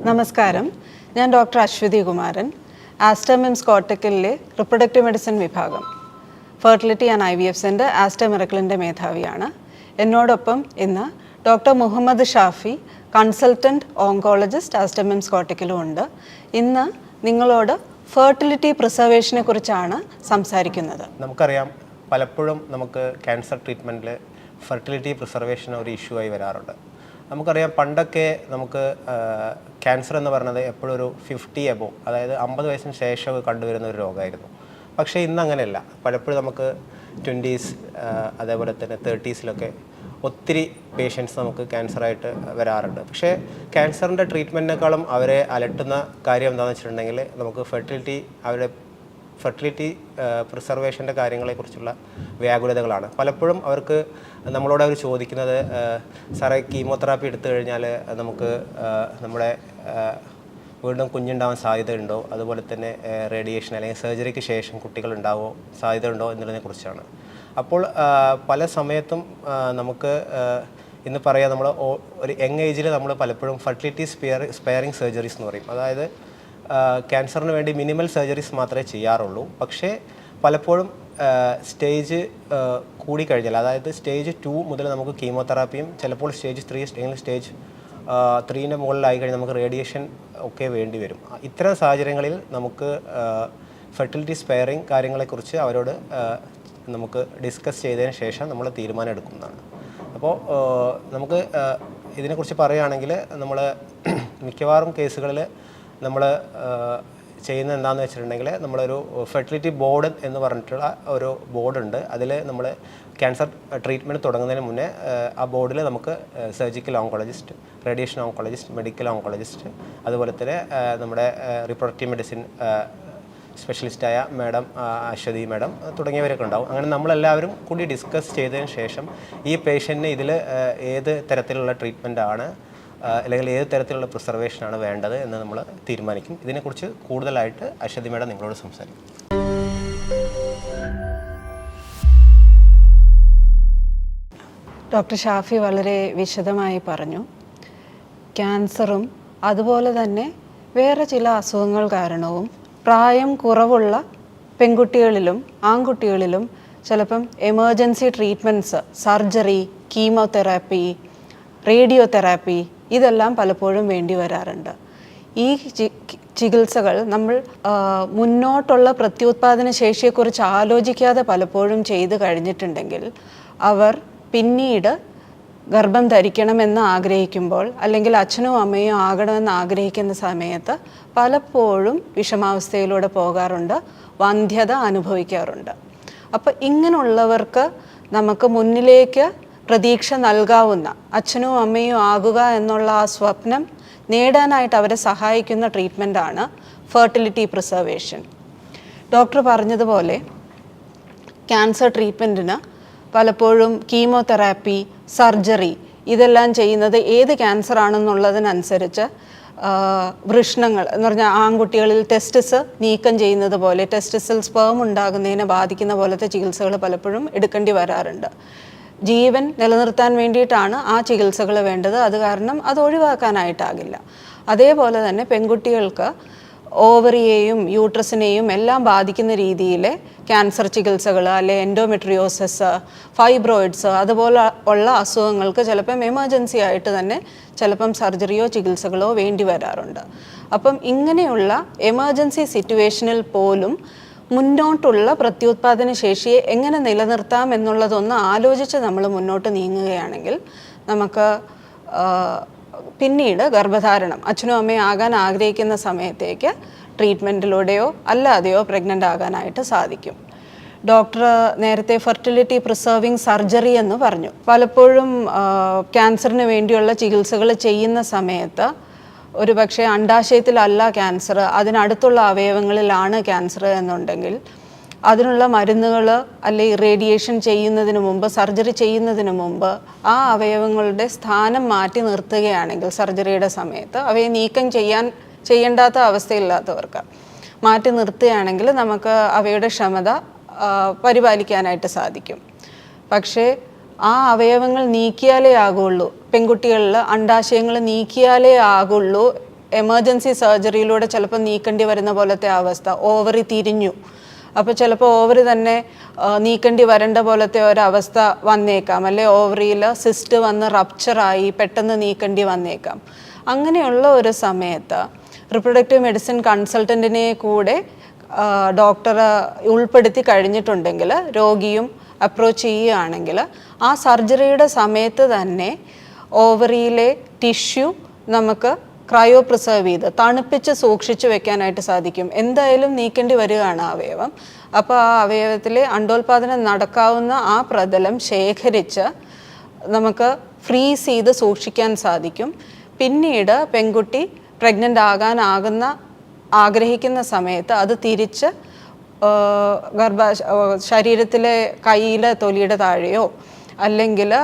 നമസ്കാരം. ഞാൻ ഡോക്ടർ അശ്വതി കുമാരൻ ആസ്റ്റമിംസ് കോട്ടക്കലിലെ റിപ്രൊഡക്റ്റീവ് മെഡിസിൻ വിഭാഗം. Fertility and I V F centre Aster മിറക്കിളിന്റെ മേധാവിയാണ്. എന്നോടൊപ്പം ഇന്ന് doctor Muhammad Shafi consultant oncologist Aster MIMS കോട്ടക്കലും ഉണ്ട്. ഇന്ന് നിങ്ങളോട് ഫെർട്ടിലിറ്റി പ്രിസർവേഷനെ കുറിച്ചാണ് സംസാരിക്കുന്നത്. നമുക്കറിയാം പലപ്പോഴും നമുക്ക് ക്യാൻസർ ട്രീറ്റ്മെന്റിൽ ഫെർട്ടിലിറ്റി പ്രിസർവേഷൻ ഒരു ഇഷ്യൂ ആയി വരാറുണ്ട്. നമുക്കറിയാം പണ്ടൊക്കെ നമുക്ക് ക്യാൻസർ എന്ന് പറയുന്നത് എപ്പോഴും ഒരു ഫിഫ്റ്റി എബോ അതായത് അമ്പത് വയസ്സിന് ശേഷം കണ്ടുവരുന്ന ഒരു രോഗമായിരുന്നു. പക്ഷേ ഇന്ന് അങ്ങനെയല്ല. പലപ്പോഴും നമുക്ക് ട്വന്റീസ് അതേപോലെ തന്നെ തേർട്ടീസിലൊക്കെ ഒത്തിരി പേഷ്യൻസ് നമുക്ക് ക്യാൻസറായിട്ട് വരാറുണ്ട്. പക്ഷേ ക്യാൻസറിന്റെ ട്രീറ്റ്മെന്റിനേക്കാളും അവരെ അലട്ടുന്ന കാര്യം എന്താണെന്ന് വെച്ചിട്ടുണ്ടെങ്കിൽ നമുക്ക് ഫെർട്ടിലിറ്റി അവരുടെ ഫെർട്ടിലിറ്റി പ്രിസർവേഷന്റെ കാര്യങ്ങളെക്കുറിച്ചുള്ള വ്യാകുലതകളാണ്. പലപ്പോഴും അവർക്ക് നമ്മളോട് അവർ ചോദിക്കുന്നത് സാറേ കീമോതെറാപ്പി എടുത്തു കഴിഞ്ഞാൽ നമുക്ക് നമ്മുടെ വീണ്ടും കുഞ്ഞുണ്ടാവാൻ സാധ്യതയുണ്ടോ? അതുപോലെ തന്നെ റേഡിയേഷൻ അല്ലെങ്കിൽ സർജറിക്ക് ശേഷം കുട്ടികൾ ഉണ്ടാവോ സാധ്യതയുണ്ടോ എന്നുള്ളതിനെക്കുറിച്ചാണ്. കുറിച്ചാണ് അപ്പോൾ പല സമയത്തും നമുക്ക് ഇന്ന് പറയാം നമ്മൾ ഒരു യങ് ഏജിൽ നമ്മൾ പലപ്പോഴും ഫെർട്ടിലിറ്റി സ്പെയർ സ്പെയറിങ് സർജറീസ് എന്ന് പറയും. അതായത് ക്യാൻസറിന് വേണ്ടി മിനിമൽ സർജറീസ് മാത്രമേ ചെയ്യാറുള്ളൂ. പക്ഷേ പലപ്പോഴും സ്റ്റേജ് കൂടിക്കഴിഞ്ഞാൽ അതായത് സ്റ്റേജ് ടു മുതൽ നമുക്ക് കീമോതെറാപ്പിയും ചിലപ്പോൾ സ്റ്റേജ് ത്രീ അല്ലെങ്കിൽ സ്റ്റേജ് ത്രീന്റെ മുകളിലായി കഴിഞ്ഞാൽ നമുക്ക് റേഡിയേഷൻ ഒക്കെ വേണ്ടി വരും. ഇത്തരം സാഹചര്യങ്ങളിൽ നമുക്ക് ഫെർട്ടിലിറ്റി സ്പെയറിങ് കാര്യങ്ങളെക്കുറിച്ച് അവരോട് നമുക്ക് ഡിസ്കസ് ചെയ്തതിന് ശേഷം നമ്മൾ തീരുമാനം എടുക്കുന്നതാണ്. അപ്പോൾ നമുക്ക് ഇതിനെക്കുറിച്ച് പറയുകയാണെങ്കിൽ നമ്മൾ മിക്കവാറും കേസുകളിൽ നമ്മൾ ചെയ്യുന്ന എന്താണെന്ന് വെച്ചിട്ടുണ്ടെങ്കിൽ നമ്മളൊരു ഫെർട്ടിലിറ്റി ബോർഡ് എന്ന് പറഞ്ഞിട്ടുള്ള ഒരു ബോർഡുണ്ട്. അതിൽ നമ്മൾ ക്യാൻസർ ട്രീറ്റ്മെന്റ് തുടങ്ങുന്നതിന് മുന്നേ ആ, ബോർഡിൽ നമുക്ക് surgical oncologist radiation oncologist medical oncologist അതുപോലെ തന്നെ നമ്മുടെ റിപ്രൊഡക്റ്റീവ് മെഡിസിൻ സ്പെഷ്യലിസ്റ്റായ മാഡം അശ്വതി മാഡം തുടങ്ങിയവരൊക്കെ ഉണ്ടാവും. അങ്ങനെ നമ്മളെല്ലാവരും കൂടി ഡിസ്കസ് ചെയ്തതിന് ശേഷം ഈ പേഷ്യന്റിന് ഇതിൽ ഏത് തരത്തിലുള്ള ട്രീറ്റ്മെന്റ് ആണ് ആ, അല്ലെങ്കിൽ ഏത് തരത്തിലുള്ള പ്രിസർവേഷനാണ് വേണ്ടത് എന്ന് നമ്മൾ തീരുമാനിക്കും. ഇതിനെക്കുറിച്ച് കൂടുതലായിട്ട് അശ്വതി മേഡം നിങ്ങളോട് സംസാരിക്കും. ഡോക്ടർ ഷാഫി വളരെ വിശദമായി പറഞ്ഞു. ക്യാൻസറും അതുപോലെ തന്നെ വേറെ ചില അസുഖങ്ങൾ കാരണവും പ്രായം കുറവുള്ള പെൺകുട്ടികളിലും ആൺകുട്ടികളിലും ചിലപ്പം emergency treatments surgery chemotherapy radiotherapy ഇതെല്ലാം പലപ്പോഴും വേണ്ടി വരാറുണ്ട്. ഈ ചികിത്സകൾ നമ്മൾ മുന്നോട്ടുള്ള പ്രത്യുത്പാദന ശേഷിയെക്കുറിച്ച് ആലോചിക്കാതെ പലപ്പോഴും ചെയ്തു കഴിഞ്ഞിട്ടുണ്ടെങ്കിൽ അവർ പിന്നീട് ഗർഭം ധരിക്കണമെന്ന് ആഗ്രഹിക്കുമ്പോൾ അല്ലെങ്കിൽ അച്ഛനും അമ്മയും ആകണമെന്ന് ആഗ്രഹിക്കുന്ന സമയത്ത് പലപ്പോഴും വിഷമാവസ്ഥയിലൂടെ പോകാറുണ്ട് വന്ധ്യത അനുഭവിക്കാറുണ്ട്. അപ്പോൾ ഇങ്ങനെയുള്ളവർക്ക് നമുക്ക് മുന്നിലേക്ക് പ്രതീക്ഷ നൽകാവുന്ന അച്ഛനും അമ്മയും ആകുക എന്നുള്ള ആ സ്വപ്നം നേടാനായിട്ട് അവരെ സഹായിക്കുന്ന ട്രീറ്റ്മെന്റാണ് ഫെർട്ടിലിറ്റി പ്രിസർവേഷൻ ഡോക്ടർ പറഞ്ഞതുപോലെ ക്യാൻസർ ട്രീറ്റ്മെന്റിന് പലപ്പോഴും കീമോതെറാപ്പി സർജറി ഇതെല്ലാം ചെയ്യുന്നത് ഏത് ക്യാൻസർ ആണെന്നുള്ളതിനനുസരിച്ച് വൃഷ്ണങ്ങൾ എന്ന് പറഞ്ഞാൽ ആൺകുട്ടികളിൽ ടെസ്റ്റിസ് നീക്കം ചെയ്യുന്നത് പോലെ ടെസ്റ്റിസിൽ സ്പേം ഉണ്ടാകുന്നതിനെ ബാധിക്കുന്ന പോലത്തെ ചികിത്സകൾ പലപ്പോഴും എടുക്കേണ്ടി വരാറുണ്ട്. ജീവൻ നിലനിർത്താൻ വേണ്ടിയിട്ടാണ് ആ ചികിത്സകൾ വേണ്ടത്. അത് കാരണം അത് ഒഴിവാക്കാനായിട്ടാകില്ല. അതേപോലെ തന്നെ പെൺകുട്ടികൾക്ക് ഓവറിയെയും യൂട്രസിനെയും എല്ലാം ബാധിക്കുന്ന രീതിയിലെ ക്യാൻസർ ചികിത്സകൾ അല്ലെ എൻഡോമെട്രിയോസിസ് ഫൈബ്രോയിഡ്സ് അതുപോലെ ഉള്ള അസുഖങ്ങൾക്ക് ചിലപ്പം എമർജൻസി ആയിട്ട് തന്നെ ചിലപ്പം സർജറിയോ ചികിത്സകളോ വേണ്ടി വരാറുണ്ട്. അപ്പം ഇങ്ങനെയുള്ള എമർജൻസി സിറ്റുവേഷനിൽ പോലും മുന്നോട്ടുള്ള പ്രത്യുത്പാദന ശേഷിയെ എങ്ങനെ നിലനിർത്താം എന്നുള്ളതൊന്ന് ആലോചിച്ച് നമ്മൾ മുന്നോട്ട് നീങ്ങുകയാണെങ്കിൽ നമുക്ക് പിന്നീട് ഗർഭധാരണം അച്ഛനും അമ്മയും ആകാൻ ആഗ്രഹിക്കുന്ന സമയത്തേക്ക് ട്രീറ്റ്മെന്റിലൂടെയോ അല്ലാതെയോ പ്രഗ്നന്റ് ആകാനായിട്ട് സാധിക്കും. ഡോക്ടർ നേരത്തെ ഫെർട്ടിലിറ്റി പ്രിസർവിങ് സർജറി എന്ന് പറഞ്ഞു. പലപ്പോഴും ക്യാൻസറിന് വേണ്ടിയുള്ള ചികിത്സകൾ ചെയ്യുന്ന സമയത്ത് ഒരു പക്ഷേ അണ്ടാശയത്തിലല്ല ക്യാൻസർ അതിനടുത്തുള്ള അവയവങ്ങളിലാണ് ക്യാൻസർ എന്നുണ്ടെങ്കിൽ അതിനുള്ള മരുന്നുകൾ അല്ലെങ്കിൽ റേഡിയേഷൻ ചെയ്യുന്നതിന് മുമ്പ് സർജറി ചെയ്യുന്നതിന് മുമ്പ് ആ അവയവങ്ങളുടെ സ്ഥാനം മാറ്റി നിർത്തുകയാണെങ്കിൽ സർജറിയുടെ സമയത്ത് അവയെ നീക്കം ചെയ്യാൻ ചെയ്യേണ്ടാത്ത അവസ്ഥയില്ലാത്തവർക്ക് മാറ്റി നിർത്തുകയാണെങ്കിൽ നമുക്ക് അവയുടെ ക്ഷമത പരിപാലിക്കാനായിട്ട് സാധിക്കും. പക്ഷേ ആ അവയവങ്ങൾ നീക്കിയാലേ ആകുള്ളൂ. പെൺകുട്ടികളിൽ അണ്ടാശയങ്ങൾ നീക്കിയാലേ ആകുള്ളൂ. എമർജൻസി സർജറിയിലൂടെ ചിലപ്പോൾ നീക്കേണ്ടി വരുന്ന പോലത്തെ അവസ്ഥ. ഓവറി തിരിഞ്ഞു. അപ്പോൾ ചിലപ്പോൾ ഓവറി തന്നെ നീക്കേണ്ടി വരേണ്ട പോലത്തെ ഒരവസ്ഥ വന്നേക്കാം. അല്ലെ ഓവറിയിൽ സിസ്റ്റ് വന്ന് റപ്ചറായി പെട്ടെന്ന് നീക്കേണ്ടി വന്നേക്കാം. അങ്ങനെയുള്ള ഒരു സമയത്ത് റിപ്രൊഡക്റ്റീവ് മെഡിസിൻ കൺസൾട്ടന്റിനെ കൂടെ ഡോക്ടർ ഉൾപ്പെടുത്തി കഴിഞ്ഞിട്ടുണ്ടെങ്കിൽ രോഗിയും അപ്രോച്ച് ചെയ്യുകയാണെങ്കിൽ ആ സർജറിയുടെ സമയത്ത് തന്നെ ഓവറിയിലെ ടിഷ്യൂ നമുക്ക് ക്രയോ പ്രിസർവ് ചെയ്ത് തണുപ്പിച്ച് സൂക്ഷിച്ചു വെക്കാനായിട്ട് സാധിക്കും. എന്തായാലും നീക്കേണ്ടി വരികയാണ് അവയവം. അപ്പോൾ ആ അവയവത്തിലെ അണ്ടോൽപാദനം നടക്കാവുന്ന ആ പ്രതലം ശേഖരിച്ച് നമുക്ക് ഫ്രീസ് ചെയ്ത് സൂക്ഷിക്കാൻ സാധിക്കും. പിന്നീട് പെൺകുട്ടി പ്രഗ്നന്റ് ആകാനാകുന്ന ആഗ്രഹിക്കുന്ന സമയത്ത് അത് തിരിച്ച് ഗർഭ ശരീരത്തിലെ കയ്യിലെ തൊലിയുടെ താഴെയോ അല്ലെങ്കിൽ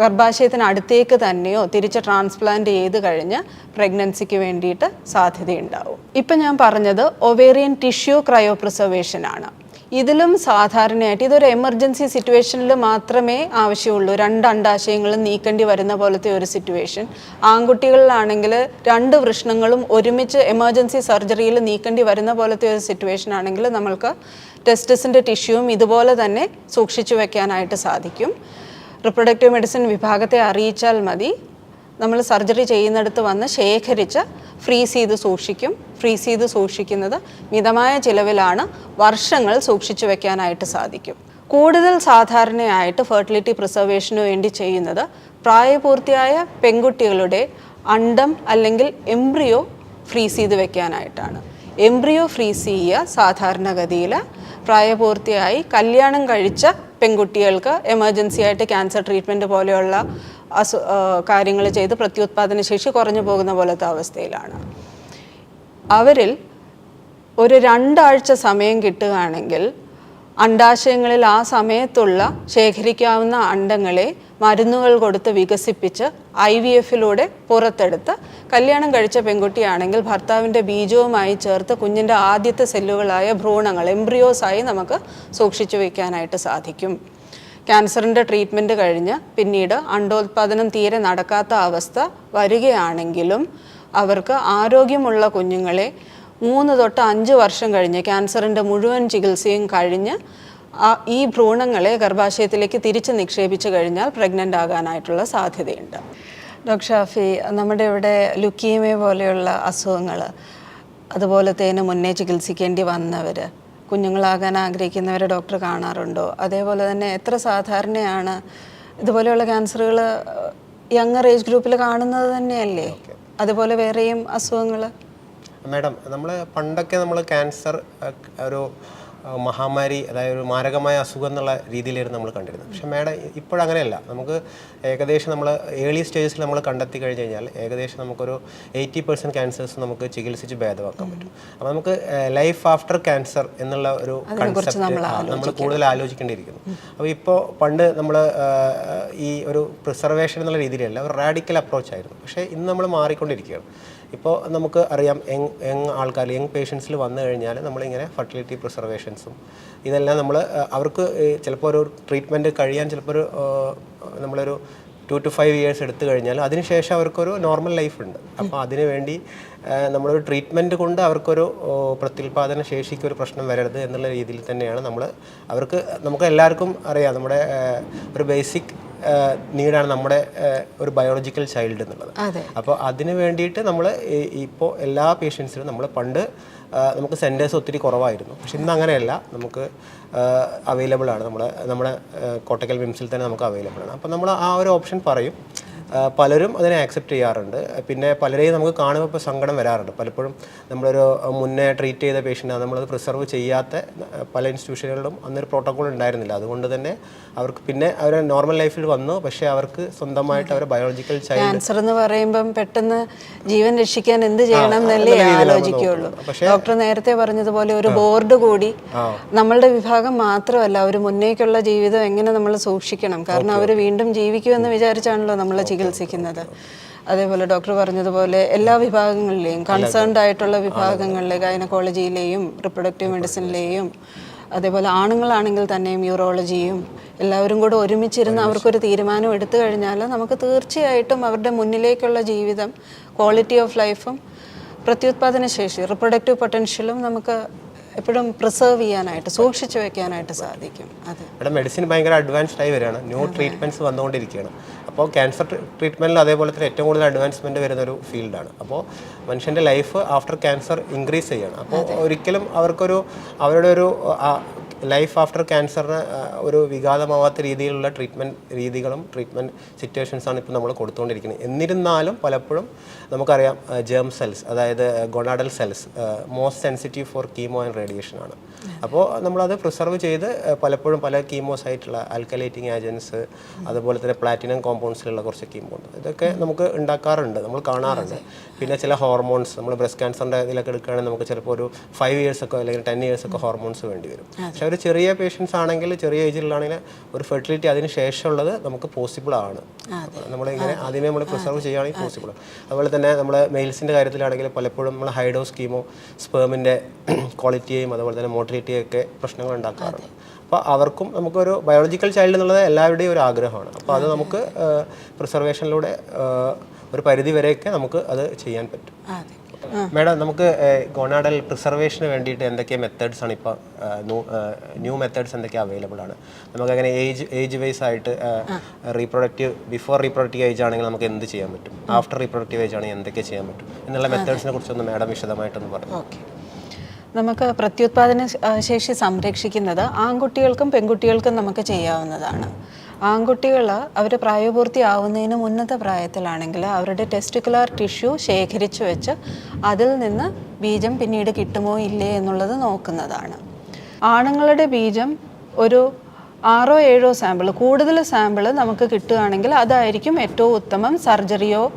ഗർഭാശയത്തിന് അടുത്തേക്ക് തന്നെയോ തിരിച്ച് ട്രാൻസ്പ്ലാന്റ് ചെയ്ത് കഴിഞ്ഞ് പ്രഗ്നൻസിക്ക് വേണ്ടിയിട്ട് സാധ്യതയുണ്ടാവും. ഇപ്പം ഞാൻ പറഞ്ഞത് ഒവേറിയൻ ടിഷ്യൂ ക്രയോപ്രിസർവേഷൻ ആണ്. ഇതിലും സാധാരണയായിട്ട് ഇതൊരു എമർജൻസി സിറ്റുവേഷനിൽ മാത്രമേ ആവശ്യമുള്ളൂ. രണ്ട് അണ്ടാശയങ്ങളും നീക്കേണ്ടി വരുന്ന പോലത്തെ ഒരു സിറ്റുവേഷൻ ആൺകുട്ടികളിലാണെങ്കിൽ രണ്ട് വൃഷ്ണങ്ങളും ഒരുമിച്ച് എമർജൻസി സർജറിയിൽ നീക്കേണ്ടി വരുന്ന പോലത്തെ ഒരു സിറ്റുവേഷൻ ആണെങ്കിൽ നമ്മൾക്ക് ടെസ്റ്റസിന്റെ ടിഷ്യൂവും ഇതുപോലെ തന്നെ സൂക്ഷിച്ചു വെക്കാനായിട്ട് സാധിക്കും. റിപ്രൊഡക്റ്റീവ് മെഡിസിൻ വിഭാഗത്തെ അറിയിച്ചാൽ മതി. നമ്മൾ സർജറി ചെയ്യുന്നിടത്ത് വന്ന് ശേഖരിച്ച് ഫ്രീസ് ചെയ്ത് സൂക്ഷിക്കും. ഫ്രീസ് ചെയ്ത് സൂക്ഷിക്കുന്നത് മിതമായ ചിലവിലാണ് വർഷങ്ങൾ സൂക്ഷിച്ചു വെക്കാനായിട്ട് സാധിക്കും. കൂടുതൽ സാധാരണയായിട്ട് ഫെർട്ടിലിറ്റി പ്രിസർവേഷന് വേണ്ടി ചെയ്യുന്നത് പ്രായപൂർത്തിയായ പെൺകുട്ടികളുടെ അണ്ടം അല്ലെങ്കിൽ എംബ്രിയോ ഫ്രീസ് ചെയ്ത് വെക്കാനായിട്ടാണ്. എംബ്രിയോ ഫ്രീസ് ചെയ്യുക സാധാരണഗതിയിൽ പ്രായപൂർത്തിയായി കല്യാണം കഴിച്ച പെൺകുട്ടികൾക്ക് എമർജൻസി ആയിട്ട് ക്യാൻസർ ട്രീറ്റ്മെന്റ് പോലെയുള്ള അസു കാര്യങ്ങൾ ചെയ്ത് പ്രത്യുത്പാദന ശേഷി കുറഞ്ഞു പോകുന്ന പോലത്തെ അവസ്ഥയിലാണ്. അവരിൽ ഒരു രണ്ടാഴ്ച സമയം കിട്ടുകയാണെങ്കിൽ അണ്ടാശയങ്ങളിൽ ആ സമയത്തുള്ള ശേഖരിക്കാവുന്ന അണ്ടങ്ങളെ മരുന്നുകൾ കൊടുത്ത് വികസിപ്പിച്ച് ഐ വി എഫിലൂടെ പുറത്തെടുത്ത് കല്യാണം കഴിച്ച പെൺകുട്ടിയാണെങ്കിൽ ഭർത്താവിന്റെ ബീജവുമായി ചേർത്ത് കുഞ്ഞിന്റെ ആദ്യത്തെ സെല്ലുകളായ ഭ്രൂണങ്ങൾ എംബ്രിയോസായി നമുക്ക് സൂക്ഷിച്ചു വയ്ക്കാനായിട്ട് സാധിക്കും. ക്യാൻസറിന്റെ ട്രീറ്റ്മെന്റ് കഴിഞ്ഞ് പിന്നീട് അണ്ടോത്പാദനം തീരെ നടക്കാത്ത അവസ്ഥ വരികയാണെങ്കിലും അവർക്ക് ആരോഗ്യമുള്ള കുഞ്ഞുങ്ങളെ മൂന്ന് തൊട്ട് അഞ്ച് വർഷം കഴിഞ്ഞ് ക്യാൻസറിന്റെ മുഴുവൻ ചികിത്സയും കഴിഞ്ഞ് ഈ ഭ്രൂണങ്ങളെ ഗർഭാശയത്തിലേക്ക് തിരിച്ച് നിക്ഷേപിച്ചു കഴിഞ്ഞാൽ പ്രഗ്നന്റ് ആകാനായിട്ടുള്ള സാധ്യതയുണ്ട്. ഡോക്ടർ ഷാഫി നമ്മുടെ ഇവിടെ ലുക്കീമിയ പോലെയുള്ള അസുഖങ്ങൾ അതുപോലെ തന്നെ മുന്നേ ചികിത്സിക്കേണ്ടി വന്നവർ കുഞ്ഞുങ്ങളാകാൻ ആഗ്രഹിക്കുന്നവരെ ഡോക്ടർ കാണാറുണ്ടോ? അതേപോലെ തന്നെ എത്ര സാധാരണയാണ് ഇതുപോലെയുള്ള ക്യാൻസറുകൾ യങ്ങർ ഏജ് ഗ്രൂപ്പിൽ കാണുന്നത് തന്നെയല്ലേ? അതുപോലെ വേറെയും അസുഖങ്ങൾ? മാഡം നമ്മൾ പണ്ടൊക്കെ നമ്മൾ ക്യാൻസർ ഒരു മഹാമാരി അതായത് ഒരു മാരകമായ അസുഖം എന്നുള്ള രീതിയിലായിരുന്നു നമ്മൾ കണ്ടിരുന്നത്. പക്ഷേ മേഡം ഇപ്പോഴങ്ങനെയല്ല നമുക്ക് ഏകദേശം നമ്മൾ ഏർലി സ്റ്റേജസിൽ നമ്മൾ കണ്ടെത്തി കഴിഞ്ഞ് കഴിഞ്ഞാൽ ഏകദേശം നമുക്കൊരു എയ്റ്റി പെർസെന്റ് ക്യാൻസേഴ്സ് നമുക്ക് ചികിത്സിച്ച് ഭേദമാക്കാൻ പറ്റും. അപ്പോൾ നമുക്ക് ലൈഫ് ആഫ്റ്റർ ക്യാൻസർ എന്നുള്ള ഒരു കൺസെപ്റ്റ് നമ്മൾ കൂടുതൽ ആലോചിക്കേണ്ടിയിരിക്കുന്നു. അപ്പോൾ ഇപ്പോൾ പണ്ട് നമ്മൾ ഈ ഒരു പ്രിസർവേഷൻ എന്നുള്ള രീതിയിലല്ല ഒരു റാഡിക്കൽ അപ്രോച്ച് ആയിരുന്നു. പക്ഷേ ഇന്ന് നമ്മൾ മാറിക്കൊണ്ടിരിക്കുകയാണ്. ഇപ്പോൾ നമുക്ക് അറിയാം യങ് യങ് ആൾക്കാർ യങ് പേഷ്യൻസിൽ വന്നു കഴിഞ്ഞാൽ നമ്മളിങ്ങനെ ഫെർട്ടിലിറ്റി പ്രിസർവേഷൻസും ഇതെല്ലാം നമ്മൾ അവർക്ക് ചിലപ്പോൾ ഒരു ട്രീറ്റ്മെന്റ് കഴിയാൻ ചിലപ്പോൾ ഒരു നമ്മളൊരു ടു ടു ഫൈവ് ഇയേഴ്സ് എടുത്തു കഴിഞ്ഞാൽ അതിനുശേഷം അവർക്കൊരു നോർമൽ ലൈഫ് ഉണ്ട്. അപ്പോൾ അതിനു വേണ്ടി ആ, നമ്മളൊരു ട്രീറ്റ്മെന്റ് കൊണ്ട് അവർക്കൊരു പ്രത്യുൽപാദന ശേഷിക്ക് ഒരു പ്രശ്നം വരരുത് എന്നുള്ള രീതിയിൽ തന്നെയാണ് നമ്മൾ അവർക്ക് നമുക്ക് എല്ലാവർക്കും അറിയാം നമ്മുടെ ഒരു ബേസിക് നീഡാണ് നമ്മുടെ ഒരു ബയോളജിക്കൽ ചൈൽഡ് എന്നുള്ളത്. അപ്പോൾ അതിന് വേണ്ടിയിട്ട് നമ്മൾ ഇപ്പോൾ എല്ലാ പേഷ്യൻസിനും നമ്മൾ പണ്ട് നമുക്ക് സെന്റേഴ്സ് ഒത്തിരി കുറവായിരുന്നു. പക്ഷെ ഇന്ന് അങ്ങനെയല്ല. നമുക്ക് അവൈലബിൾ ആണ്. നമ്മുടെ നമ്മുടെ കോട്ടക്കൽ മിംസിൽ തന്നെ നമുക്ക് അവൈലബിൾ ആണ്. അപ്പോൾ നമ്മൾ ആ ഒരു ഓപ്ഷൻ പറയും. പലരും അതിനെ ആക്സെപ്റ്റ് ചെയ്യാറുണ്ട്. പിന്നെ പലരെയും നമുക്ക് കാണുമ്പോൾ ഇപ്പോൾ സങ്കടം വരാറുണ്ട്. പലപ്പോഴും നമ്മളൊരു മുന്നേ ട്രീറ്റ് ചെയ്ത പേഷ്യന്റ് നമ്മളത് പ്രിസർവ് ചെയ്യാത്ത പല ഇൻസ്റ്റിറ്റ്യൂഷനുകളിലും അന്നൊരു പ്രോട്ടോകോൾ ഉണ്ടായിരുന്നില്ല. അതുകൊണ്ട് തന്നെ അവർക്ക് പിന്നെ അവർ നോർമൽ ലൈഫിൽ വന്നു. പക്ഷേ അവർക്ക് സ്വന്തമായിട്ട് അവരുടെ ബയോളജിക്കൽ ക്യാൻസർ എന്ന് പറയുമ്പം പെട്ടെന്ന് ജീവൻ രക്ഷിക്കാൻ എന്ത് ചെയ്യണം എന്നല്ലേ ആലോചിക്കുള്ളൂ ഡോക്ടർ നേരത്തെ പറഞ്ഞതുപോലെ ഒരു ബോർഡ് കൂടി നമ്മളുടെ വിഭാഗം മാത്രമല്ല ഒരു മുന്നേക്കുള്ള ജീവിതം എങ്ങനെ നമ്മൾ സൂക്ഷിക്കണം? കാരണം അവർ വീണ്ടും ജീവിക്കുമെന്ന് വിചാരിച്ചാണല്ലോ നമ്മൾ ചികിത്സിക്കുന്നത്. അതേപോലെ ഡോക്ടർ പറഞ്ഞതുപോലെ എല്ലാ വിഭാഗങ്ങളിലെയും കൺസേൺഡ് ആയിട്ടുള്ള വിഭാഗങ്ങളിലെ ഗൈനക്കോളജിയിലെയും റിപ്രൊഡക്റ്റീവ് മെഡിസിനിലെയും അതേപോലെ ആണുങ്ങളാണെങ്കിൽ തന്നെയും യൂറോളജിയും എല്ലാവരും കൂടെ ഒരുമിച്ചിരുന്ന് അവർക്കൊരു തീരുമാനം എടുത്തു കഴിഞ്ഞാൽ നമുക്ക് തീർച്ചയായിട്ടും അവരുടെ മുന്നിലേക്കുള്ള ജീവിതം ക്വാളിറ്റി ഓഫ് ലൈഫും പ്രത്യുത്പാദന ശേഷി റിപ്രൊഡക്റ്റീവ് പൊട്ടൻഷ്യലും നമുക്ക് എപ്പോഴും പ്രിസർവ് ചെയ്യാനായിട്ട് സൂക്ഷിച്ചു വെക്കാനായിട്ട് സാധിക്കും. അതെ. മെഡിസിൻ ഭയങ്കര അഡ്വാൻസ്ഡ് ആയി വരികയാണ്. ന്യൂ ട്രീറ്റ്മെന്റ്സ് വന്നുകൊണ്ടിരിക്കുകയാണ്. അപ്പോൾ ക്യാൻസർ ട്രീറ്റ്മെന്റിൽ അതേപോലെ തന്നെ ഏറ്റവും കൂടുതൽ അഡ്വാൻസ്മെന്റ് വരുന്ന ഒരു ഫീൽഡാണ് അപ്പോൾ മനുഷ്യന്റെ ലൈഫ് ആഫ്റ്റർ ക്യാൻസർ ഇൻക്രീസ് ചെയ്യണം. അപ്പോൾ ഒരിക്കലും അവർക്കൊരു അവരുടെ ഒരു ലൈഫ് ആഫ്റ്റർ ക്യാൻസറിന് ഒരു വിഘാതമാവാത്ത രീതിയിലുള്ള ട്രീറ്റ്മെന്റ് രീതികളും ട്രീറ്റ്മെന്റ് സിറ്റുവേഷൻസാണ് ഇപ്പോൾ നമ്മൾ കൊടുത്തുകൊണ്ടിരിക്കുന്നത്. എന്നിരുന്നാലും പലപ്പോഴും നമുക്കറിയാം ജേം സെൽസ് അതായത് gonadal cells most sensitive for chemo and radiation ആണ്. അപ്പോൾ നമ്മളത് പ്രിസർവ് ചെയ്ത് പലപ്പോഴും പല കീമോസ് ആയിട്ടുള്ള ആൽക്കലേറ്റിംഗ് ഏജൻസ് അതുപോലെ തന്നെ പ്ലാറ്റിനം കോമ്പൗണ്ട്സിലുള്ള കുറച്ച് കീമോണ്ട് ഇതൊക്കെ നമുക്ക് ഉണ്ടാക്കാറുണ്ട് നമ്മൾ കാണാറുണ്ട്. പിന്നെ ചില ഹോർമോൺസ് നമ്മൾ ബ്രസ്റ്റ് ക്യാൻസറിന്റെ ഇതിലൊക്കെ എടുക്കുകയാണെങ്കിൽ നമുക്ക് ചിലപ്പോൾ ഒരു ഫൈവ് ഇയേഴ്സ് ഒക്കെ അല്ലെങ്കിൽ ടെൻ ഇയേഴ്സ് ഒക്കെ ഹോർമോൺസ് വേണ്ടി വരും. പക്ഷെ ഒരു ചെറിയ പേഷ്യൻസ് ആണെങ്കിൽ ചെറിയ ഏജിലാണെങ്കിൽ ഒരു ഫെർട്ടിലിറ്റി അതിന് ശേഷമുള്ളത് നമുക്ക് പോസിബിൾ ആണ്. നമ്മളിങ്ങനെ ആദ്യമേ നമ്മൾ പ്രിസർവ് ചെയ്യുകയാണെങ്കിൽ പോസിബിൾ അതുപോലെ തന്നെ നമ്മളെ മെയിൽസിന്റെ കാര്യത്തിലാണെങ്കിൽ പലപ്പോഴും നമ്മൾ ഹൈഡോ സ്കീമോ സ്പേമിന്റെ ക്വാളിറ്റിയെയും അതുപോലെ തന്നെ മോട്ടിലിറ്റിയും ഒക്കെ പ്രശ്നങ്ങൾ ഉണ്ടാക്കാറുണ്ട്. അപ്പോൾ അവർക്കും നമുക്കൊരു ബയോളജിക്കൽ ചൈൽഡ് എന്നുള്ളത് എല്ലാവരുടെയും ഒരു ആഗ്രഹമാണ്. അപ്പോൾ അത് നമുക്ക് പ്രിസർവേഷനിലൂടെ ഒരു പരിധി വരെയൊക്കെ നമുക്ക് അത് ചെയ്യാൻ പറ്റും. മാഡം നമുക്ക് ഗോണാഡൽ പ്രിസർവേഷന് വേണ്ടിയിട്ട് എന്തൊക്കെ മെത്തേഡ്സ് ആണ് ഇപ്പോൾ ന്യൂ മെത്തേഡ്സ് എന്തൊക്കെ അവൈലബിൾ ആണ്? നമുക്ക് അങ്ങനെ ഏജ് ഏജ് വൈസ് ആയിട്ട് റീപ്രൊഡക്റ്റീവ് ബിഫോർ റീപ്രൊഡക്റ്റീവ് ഏജ് ആണെങ്കിൽ നമുക്ക് എന്ത് ചെയ്യാൻ പറ്റും? ആഫ്റ്റർ റീപ്രൊഡക്റ്റീവ് ഏജ് ആണെങ്കിൽ എന്തൊക്കെ ചെയ്യാൻ പറ്റും? എന്നുള്ള മെത്തേഡ്സിനെ കുറിച്ചൊന്ന് മാഡം വിശദമായിട്ടൊന്ന് പറഞ്ഞു ഓക്കെ. നമുക്ക് പ്രത്യുത്പാദന ശേഷി സംരക്ഷിക്കുന്നത് ആൺകുട്ടികൾക്കും പെൺകുട്ടികൾക്കും നമുക്ക് ചെയ്യാവുന്നതാണ്. ആൺകുട്ടികൾ അവർ പ്രായപൂർത്തിയാവുന്നതിന് ഉന്നത പ്രായത്തിലാണെങ്കിൽ അവരുടെ ടെസ്റ്റിക്കുലാർ ടിഷ്യൂ ശേഖരിച്ചു വെച്ച് അതിൽ നിന്ന് ബീജം പിന്നീട് കിട്ടുമോ ഇല്ലേ എന്നുള്ളത് നോക്കുന്നതാണ്. ആണുങ്ങളുടെ ബീജം ഒരു ആറോ ഏഴോ സാമ്പിൾ കൂടുതൽ സാമ്പിൾ നമുക്ക് കിട്ടുകയാണെങ്കിൽ അതായിരിക്കും ഏറ്റവും ഉത്തമം. സർജറിയോ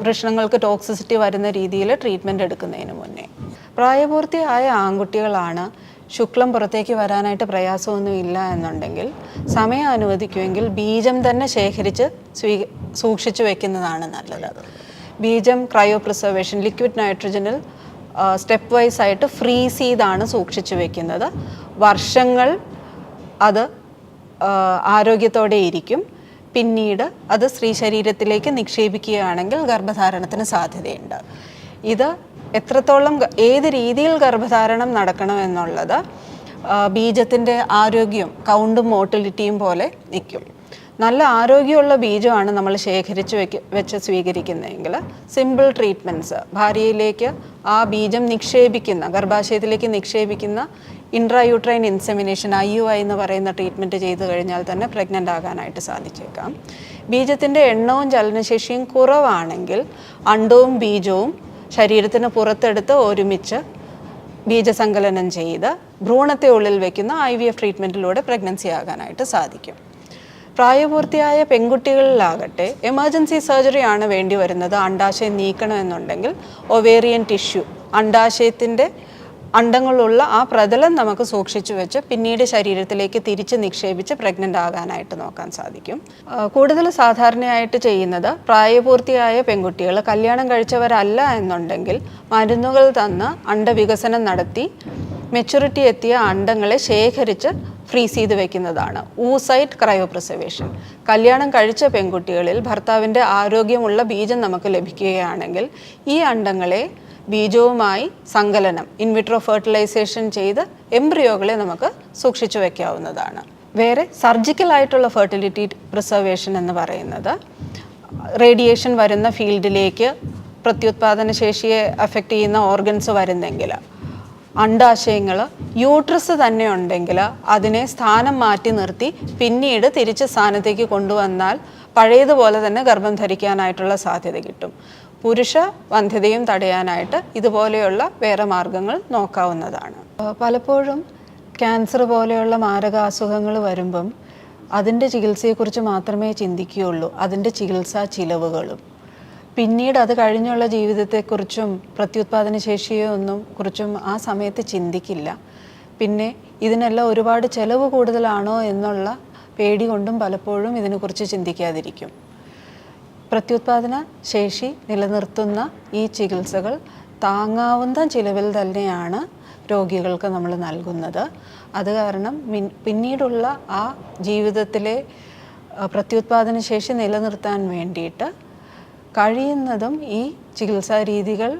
വൃഷണങ്ങൾക്ക് ടോക്സിസിറ്റി വരുന്ന രീതിയിൽ ട്രീറ്റ്മെന്റ് എടുക്കുന്നതിന് മുന്നേ. പ്രായപൂർത്തിയായ ആൺകുട്ടികളാണ് ശുക്ലം പുറത്തേക്ക് വരാനായിട്ട് പ്രയാസമൊന്നും ഇല്ല എന്നുണ്ടെങ്കിൽ സമയം അനുവദിക്കുമെങ്കിൽ ബീജം തന്നെ ശേഖരിച്ച് സ്വീ സൂക്ഷിച്ചു വെക്കുന്നതാണ് നല്ലത്. ബീജം ക്രയോ പ്രിസർവേഷൻ ലിക്വിഡ് നൈട്രജനിൽ സ്റ്റെപ്പ് വൈസ് ആയിട്ട് ഫ്രീസ് ചെയ്താണ് സൂക്ഷിച്ചു വെക്കുന്നത്. വർഷങ്ങൾ അത് ആരോഗ്യത്തോടെ ഇരിക്കും. പിന്നീട് അത് സ്ത്രീ ശരീരത്തിലേക്ക് നിക്ഷേപിക്കുകയാണെങ്കിൽ ഗർഭധാരണത്തിന് സാധ്യതയുണ്ട്. ഇത് എത്രത്തോളം ഏത് രീതിയിൽ ഗർഭധാരണം നടക്കണമെന്നുള്ളത് ബീജത്തിന്റെ ആരോഗ്യം കൗണ്ടും മോട്ടിലിറ്റിയും പോലെ നിൽക്കും. നല്ല ആരോഗ്യമുള്ള ബീജമാണ് നമ്മൾ ശേഖരിച്ച് വെക്ക് വെച്ച് സ്വീകരിക്കുന്നതെങ്കിൽ സിമ്പിൾ ട്രീറ്റ്മെന്റ്സ് ഭാര്യയിലേക്ക് ആ ബീജം നിക്ഷേപിക്കുന്ന ഗർഭാശയത്തിലേക്ക് നിക്ഷേപിക്കുന്ന intrauterine insemination I U I എന്ന് പറയുന്ന ട്രീറ്റ്മെന്റ് ചെയ്തു കഴിഞ്ഞാൽ തന്നെ പ്രഗ്നന്റ് ആകാനായിട്ട് സാധിച്ചേക്കാം. ബീജത്തിന്റെ എണ്ണവും ചലനശേഷിയും കുറവാണെങ്കിൽ അണ്ടവും ബീജവും ശരീരത്തിന് പുറത്തെടുത്ത് ഒരുമിച്ച് ബീജസങ്കലനം ചെയ്ത് ഭ്രൂണത്തെ ഉള്ളിൽ വെക്കുന്ന ഐ വി എഫ് ട്രീറ്റ്മെന്റിലൂടെ പ്രഗ്നൻസി ആകാനായിട്ട് സാധിക്കും. പ്രായപൂർത്തിയായ പെൺകുട്ടികളിലാകട്ടെ എമർജൻസി സർജറി ആണ് വേണ്ടി വരുന്നത്. അണ്ടാശയം നീക്കണമെന്നുണ്ടെങ്കിൽ ഒവേറിയൻ ടിഷ്യൂ അണ്ടാശയത്തിന്റെ അണ്ടങ്ങളുള്ള ആ പ്രതലം നമുക്ക് സൂക്ഷിച്ചു വെച്ച് പിന്നീട് ശരീരത്തിലേക്ക് തിരിച്ച് നിക്ഷേപിച്ച് പ്രഗ്നന്റ് ആകാനായിട്ട് നോക്കാൻ സാധിക്കും. കൂടുതൽ സാധാരണയായിട്ട് ചെയ്യുന്നത് പ്രായപൂർത്തിയായ പെൺകുട്ടികൾ കല്യാണം കഴിച്ചവരല്ല എന്നുണ്ടെങ്കിൽ മരുന്നുകൾ തന്ന് അണ്ടവികസനം നടത്തി മെച്യൂരിറ്റി എത്തിയ അണ്ടങ്ങളെ ശേഖരിച്ച് ഫ്രീസ് ചെയ്ത് വെക്കുന്നതാണ്. ഊസൈറ്റ് ക്രയോപ്രിസർവേഷൻ കല്യാണം കഴിച്ച പെൺകുട്ടികളിൽ ഭർത്താവിന്റെ ആരോഗ്യമുള്ള ബീജം നമുക്ക് ലഭിക്കുകയാണെങ്കിൽ ഈ അണ്ടങ്ങളെ ബീജവുമായി സങ്കലനം ഇൻവിട്രോ ഫെർട്ടിലൈസേഷൻ ചെയ്ത് എംബ്രിയോകളെ നമുക്ക് സൂക്ഷിച്ചു വയ്ക്കാവുന്നതാണ് വേറെ സർജിക്കൽ ആയിട്ടുള്ള ഫെർട്ടിലിറ്റി പ്രിസർവേഷൻ എന്ന് പറയുന്നത് റേഡിയേഷൻ വരുന്ന ഫീൽഡിലേക്ക് പ്രത്യുത്പാദന ശേഷിയെ അഫക്റ്റ് ചെയ്യുന്ന ഓർഗൻസ് വരുന്നെങ്കിൽ അണ്ടാശയങ്ങൾ യൂട്രസ് തന്നെ ഉണ്ടെങ്കിൽ അതിനെ സ്ഥാനം മാറ്റി നിർത്തി പിന്നീട് തിരിച്ച് സ്ഥാനത്തേക്ക് കൊണ്ടുവന്നാൽ പഴയതുപോലെ തന്നെ ഗർഭം ധരിക്കാനായിട്ടുള്ള സാധ്യത കിട്ടും. പുരുഷ വന്ധ്യതയും തടയാനായിട്ട് ഇതുപോലെയുള്ള വേറെ മാർഗങ്ങൾ നോക്കാവുന്നതാണ്. പലപ്പോഴും ക്യാൻസർ പോലെയുള്ള മാരക അസുഖങ്ങൾ വരുമ്പം അതിന്റെ ചികിത്സയെക്കുറിച്ച് മാത്രമേ ചിന്തിക്കുകയുള്ളൂ. അതിന്റെ ചികിത്സാ ചിലവുകളും. പിന്നീട് അത് കഴിഞ്ഞുള്ള ജീവിതത്തെക്കുറിച്ചും പ്രത്യുത്പാദന ശേഷിയോ ഒന്നും കുറിച്ചും ആ സമയത്ത് ചിന്തിക്കില്ല. പിന്നെ ഇതിനെല്ലാം ഒരുപാട് ചിലവ് കൂടുതലാണോ എന്നുള്ള പേടി കൊണ്ടും പലപ്പോഴും ഇതിനെക്കുറിച്ച് ചിന്തിക്കാതിരിക്കും. പ്രത്യുത്പാദന ശേഷി നിലനിർത്തുന്ന ഈ ചികിത്സകൾ താങ്ങാവുന്ന ചിലവിൽ തന്നെയാണ് രോഗികൾക്ക് നമ്മൾ നൽകുന്നത്. അത് കാരണം പിന്നീടുള്ള ആ ജീവിതത്തിലെ പ്രത്യുത്പാദന ശേഷി നിലനിർത്താൻ വേണ്ടിയിട്ട് കഴിയുന്നതും ഈ ചികിത്സാ രീതികൾ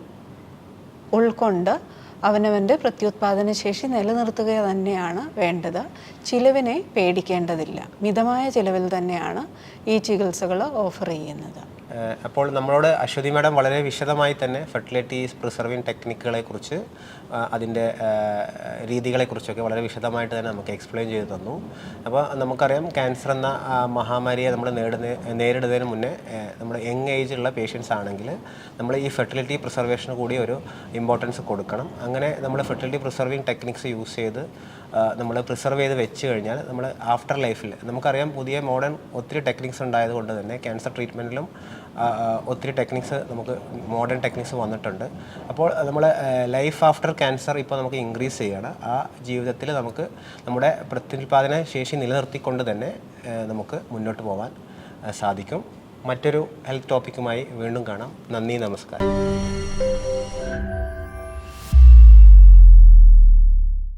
ഉൾക്കൊണ്ട് അവനവന്റെ പ്രത്യുത്പാദന ശേഷി നിലനിർത്തുക തന്നെയാണ് വേണ്ടത്. ചിലവിനെ പേടിക്കേണ്ടതില്ല. മിതമായ ചിലവിൽ തന്നെയാണ് ഈ ചികിത്സകൾ ഓഫർ ചെയ്യുന്നത്. അപ്പോൾ നമ്മളോട് അശ്വതി മാഡം വളരെ വിശദമായി തന്നെ ഫെർട്ടിലിറ്റി പ്രിസർവിങ് ടെക്നിക്കുകളെ കുറിച്ച് അതിന്റെ രീതികളെക്കുറിച്ചൊക്കെ വളരെ വിശദമായിട്ട് തന്നെ നമുക്ക് എക്സ്പ്ലെയിൻ ചെയ്തു തന്നു. അപ്പോൾ നമുക്കറിയാം ക്യാൻസർ എന്ന മഹാമാരിയെ നമ്മൾ നേടുന്ന നേരിടുന്നതിന് മുന്നേ ഏഹ്, നമ്മൾ യങ് ഏജിലുള്ള പേഷ്യൻസ് ആണെങ്കിൽ നമ്മൾ ഈ ഫെർട്ടിലിറ്റി പ്രിസർവേഷന് കൂടി ഒരു ഇമ്പോർട്ടൻസ് കൊടുക്കണം. അങ്ങനെ നമ്മൾ ഫെർട്ടിലിറ്റി പ്രിസർവിങ് ടെക്നിക്സ് യൂസ് ചെയ്ത് നമ്മൾ പ്രിസർവ് ചെയ്ത് വെച്ച് കഴിഞ്ഞാൽ നമ്മൾ ആഫ്റ്റർ ലൈഫിൽ നമുക്കറിയാം പുതിയ മോഡേൺ ഒത്തിരി ടെക്നിക്സ് ഉണ്ടായത് കൊണ്ട് തന്നെ ക്യാൻസർ ട്രീറ്റ്മെന്റിലും ഒത്തിരി ടെക്നിക്സ് നമുക്ക് മോഡേൺ ടെക്നിക്സ് വന്നിട്ടുണ്ട്. അപ്പോൾ നമ്മൾ ലൈഫ് ആഫ്റ്റർ ക്യാൻസർ ഇപ്പോൾ നമുക്ക് ഇൻക്രീസ് ചെയ്യണം. ആ ജീവിതത്തിൽ നമുക്ക് നമ്മുടെ പ്രത്യുൽപാദന ശേഷി നിലനിർത്തിക്കൊണ്ട് തന്നെ നമുക്ക് മുന്നോട്ട് പോകാൻ സാധിക്കും. മറ്റൊരു ഹെൽത്ത് ടോപ്പിക്കുമായി വീണ്ടും കാണാം. നന്ദി നമസ്കാരം.